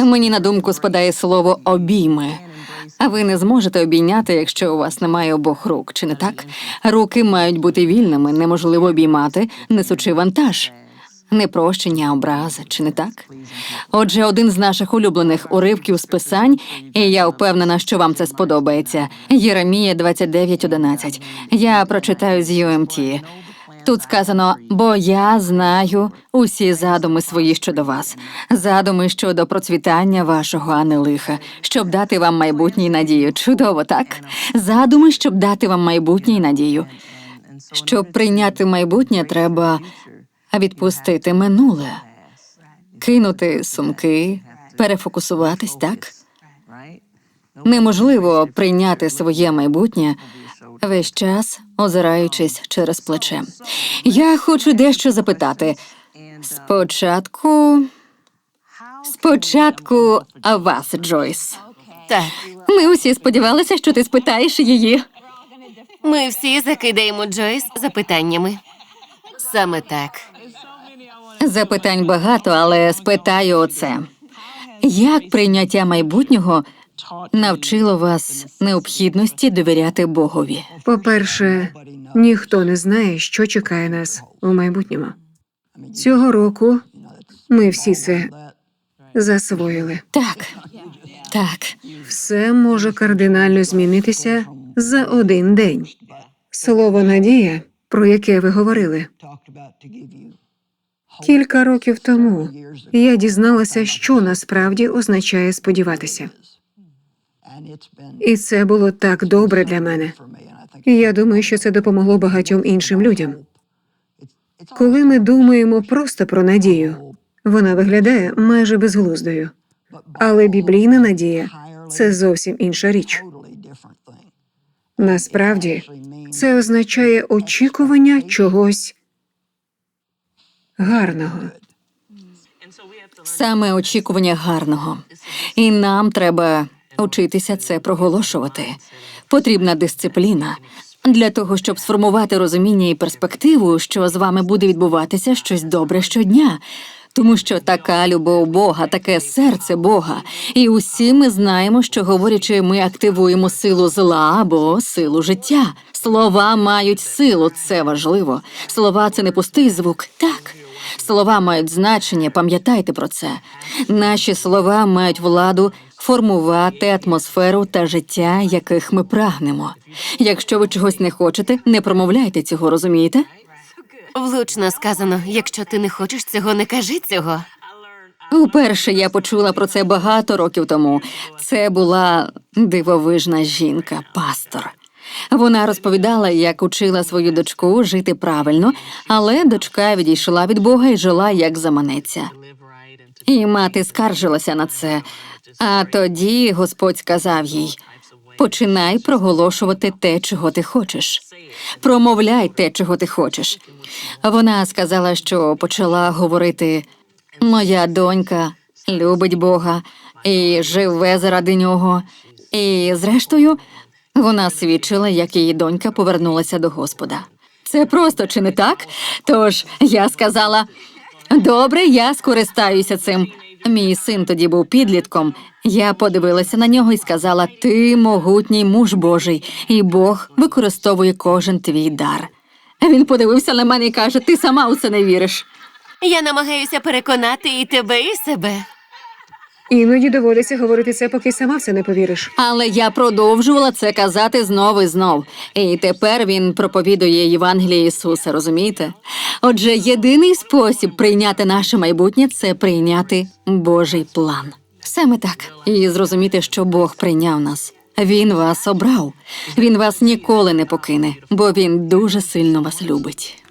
Мені на думку спадає слово обійми. А ви не зможете обійняти, якщо у вас немає обох рук, чи не так? Руки мають бути вільними, неможливо обіймати, несучи вантаж. Непрощення, образи, чи не так? Отже, один з наших улюблених уривків з писань, і я впевнена, що вам це сподобається. Єремія 29.11. Я прочитаю з UMT. Тут сказано: бо я знаю усі задуми свої щодо вас, задуми щодо процвітання вашого, а не лиха, щоб дати вам майбутнє й надію. Чудово, так? Задуми, щоб дати вам майбутнє й надію. Щоб прийняти майбутнє, треба відпустити минуле, кинути сумки, перефокусуватись, так? Неможливо прийняти своє майбутнє весь час, озираючись через плече. Я хочу дещо запитати. Спочатку. Спочатку а вас, Джойс. Так, Ми усі сподівалися, що ти спитаєш її. ми всі закидаємо Джойс запитаннями. Саме так. Запитань багато, але спитаю оце. Як прийняття майбутнього навчило вас необхідності довіряти Богові? По-перше, ніхто не знає, що чекає нас у майбутньому. Цього року ми всі це засвоїли. Так, так. Все може кардинально змінитися за один день. Слово надія, про яке ви говорили, кілька років тому я дізналася, що насправді означає сподіватися. І це було так добре для мене. І я думаю, що це допомогло багатьом іншим людям. Коли ми думаємо просто про надію, вона виглядає майже безглуздою. Але біблійна надія це зовсім інша річ. Насправді, це означає очікування чогось гарного. Саме очікування гарного. І нам треба вчитися це проголошувати. Потрібна дисципліна для того, щоб сформувати розуміння і перспективу, що з вами буде відбуватися щось добре щодня. Тому що така любов Бога, таке серце Бога, і усі ми знаємо, що говорячи, ми активуємо силу зла або силу життя. Слова мають силу, це важливо. Слова це не пустий звук, так. Слова мають значення, пам'ятайте про це. Наші слова мають владу формувати атмосферу та життя, яких ми прагнемо. Якщо ви чогось не хочете, не промовляйте цього, розумієте? Влучно сказано: якщо ти не хочеш цього, не кажи цього. Уперше я почула про це багато років тому. Це була дивовижна жінка, пастор. Вона розповідала, як учила свою дочку жити правильно, але дочка відійшла від Бога і жила як заманеться. І мати скаржилася на це. А тоді Господь сказав їй: починай проголошувати те, чого ти хочеш. Промовляй те, чого ти хочеш. Вона сказала, що почала говорити: Моя донька любить Бога і живе заради нього. І, зрештою, вона свідчила, як її донька повернулася до Господа. Це просто чи не так? Тож я сказала: добре, я скористаюся цим. Мій син тоді був підлітком. Я подивилася на нього і сказала: Ти могутній муж Божий, і Бог використовує кожен твій дар. Він подивився на мене і каже: Ти сама у це не віриш. Я намагаюся переконати і тебе, і себе. Іноді доводиться говорити це, поки сама в це не повіриш. Але я продовжувала це казати знов і знов. І тепер він проповідує Євангеліє Ісуса, розумієте? Отже, єдиний спосіб прийняти наше майбутнє це прийняти Божий план. Саме так. І зрозуміти, що Бог прийняв нас. Він вас обрав. Він вас ніколи не покине, бо він дуже сильно вас любить.